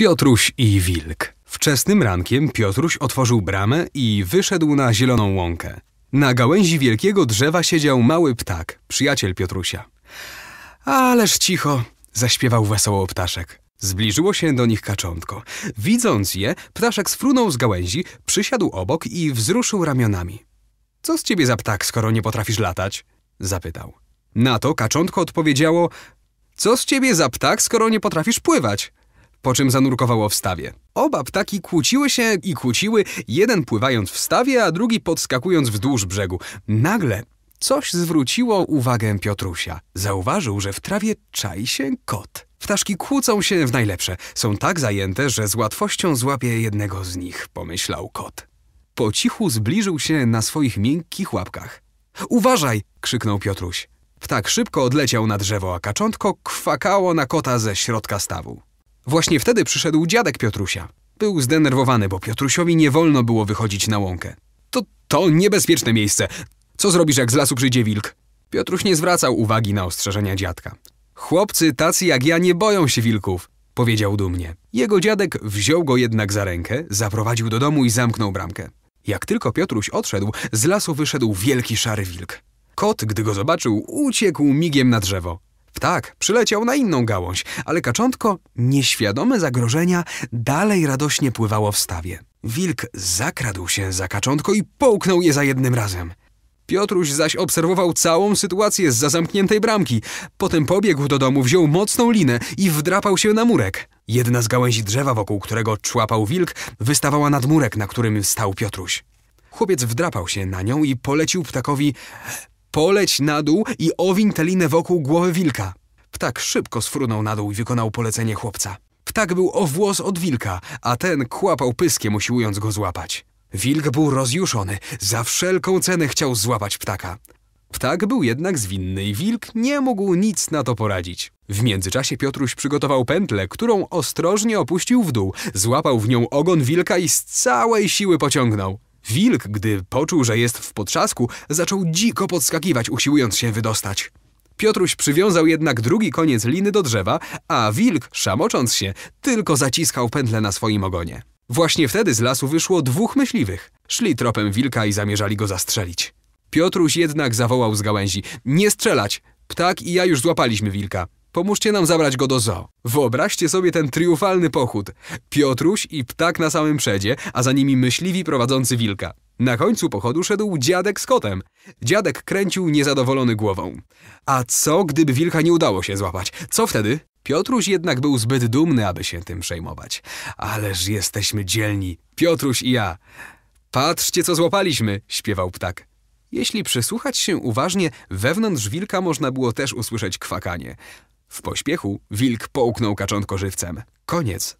Piotruś i Wilk. Wczesnym rankiem Piotruś otworzył bramę i wyszedł na zieloną łąkę. Na gałęzi wielkiego drzewa siedział mały ptak, przyjaciel Piotrusia. Ależ cicho, zaśpiewał wesoło ptaszek. Zbliżyło się do nich kaczątko. Widząc je, ptaszek sfrunął z gałęzi, przysiadł obok i wzruszył ramionami. Co z ciebie za ptak, skoro nie potrafisz latać? zapytał. Na to kaczątko odpowiedziało: Co z ciebie za ptak, skoro nie potrafisz pływać? Po czym zanurkowało w stawie. Oba ptaki kłóciły się i kłóciły, jeden pływając w stawie, a drugi podskakując wzdłuż brzegu. Nagle coś zwróciło uwagę Piotrusia. Zauważył, że w trawie czai się kot. Ptaszki kłócą się w najlepsze. Są tak zajęte, że z łatwością złapie jednego z nich, pomyślał kot. Po cichu zbliżył się na swoich miękkich łapkach. Uważaj! krzyknął Piotruś. Ptak szybko odleciał na drzewo, a kaczątko kwakało na kota ze środka stawu. Właśnie wtedy przyszedł dziadek Piotrusia. Był zdenerwowany, bo Piotrusiowi nie wolno było wychodzić na łąkę. To, to niebezpieczne miejsce. Co zrobisz, jak z lasu przyjdzie wilk? Piotruś nie zwracał uwagi na ostrzeżenia dziadka. Chłopcy tacy jak ja nie boją się wilków, powiedział dumnie. Jego dziadek wziął go jednak za rękę, zaprowadził do domu i zamknął bramkę. Jak tylko Piotruś odszedł, z lasu wyszedł wielki szary wilk. Kot, gdy go zobaczył, uciekł migiem na drzewo. Ptak przyleciał na inną gałąź, ale kaczątko, nieświadome zagrożenia, dalej radośnie pływało w stawie. Wilk zakradł się za kaczątko i połknął je za jednym razem. Piotruś zaś obserwował całą sytuację z zamkniętej bramki. Potem pobiegł do domu, wziął mocną linę i wdrapał się na murek. Jedna z gałęzi drzewa, wokół którego człapał wilk, wystawała nad murek, na którym stał Piotruś. Chłopiec wdrapał się na nią i polecił ptakowi Poleć na dół i owiń tę linę wokół głowy wilka. Ptak szybko sfrunął na dół i wykonał polecenie chłopca. Ptak był o włos od wilka, a ten kłapał pyskiem, usiłując go złapać. Wilk był rozjuszony, za wszelką cenę chciał złapać ptaka. Ptak był jednak zwinny i wilk nie mógł nic na to poradzić. W międzyczasie Piotruś przygotował pętlę, którą ostrożnie opuścił w dół, złapał w nią ogon wilka i z całej siły pociągnął. Wilk, gdy poczuł, że jest w potrzasku, zaczął dziko podskakiwać, usiłując się wydostać. Piotruś przywiązał jednak drugi koniec liny do drzewa, a wilk, szamocząc się, tylko zaciskał pętlę na swoim ogonie. Właśnie wtedy z lasu wyszło dwóch myśliwych. Szli tropem wilka i zamierzali go zastrzelić. Piotruś jednak zawołał z gałęzi: Nie strzelać! Ptak i ja już złapaliśmy wilka. Pomóżcie nam zabrać go do zoo. Wyobraźcie sobie ten triumfalny pochód. Piotruś i ptak na samym przedzie, a za nimi myśliwi prowadzący wilka. Na końcu pochodu szedł dziadek z kotem. Dziadek kręcił niezadowolony głową. A co, gdyby wilka nie udało się złapać? Co wtedy? Piotruś jednak był zbyt dumny, aby się tym przejmować. Ależ jesteśmy dzielni, Piotruś i ja. Patrzcie, co złapaliśmy, śpiewał ptak. Jeśli przysłuchać się uważnie, wewnątrz wilka można było też usłyszeć kwakanie. W pośpiechu wilk połknął kaczątko żywcem. Koniec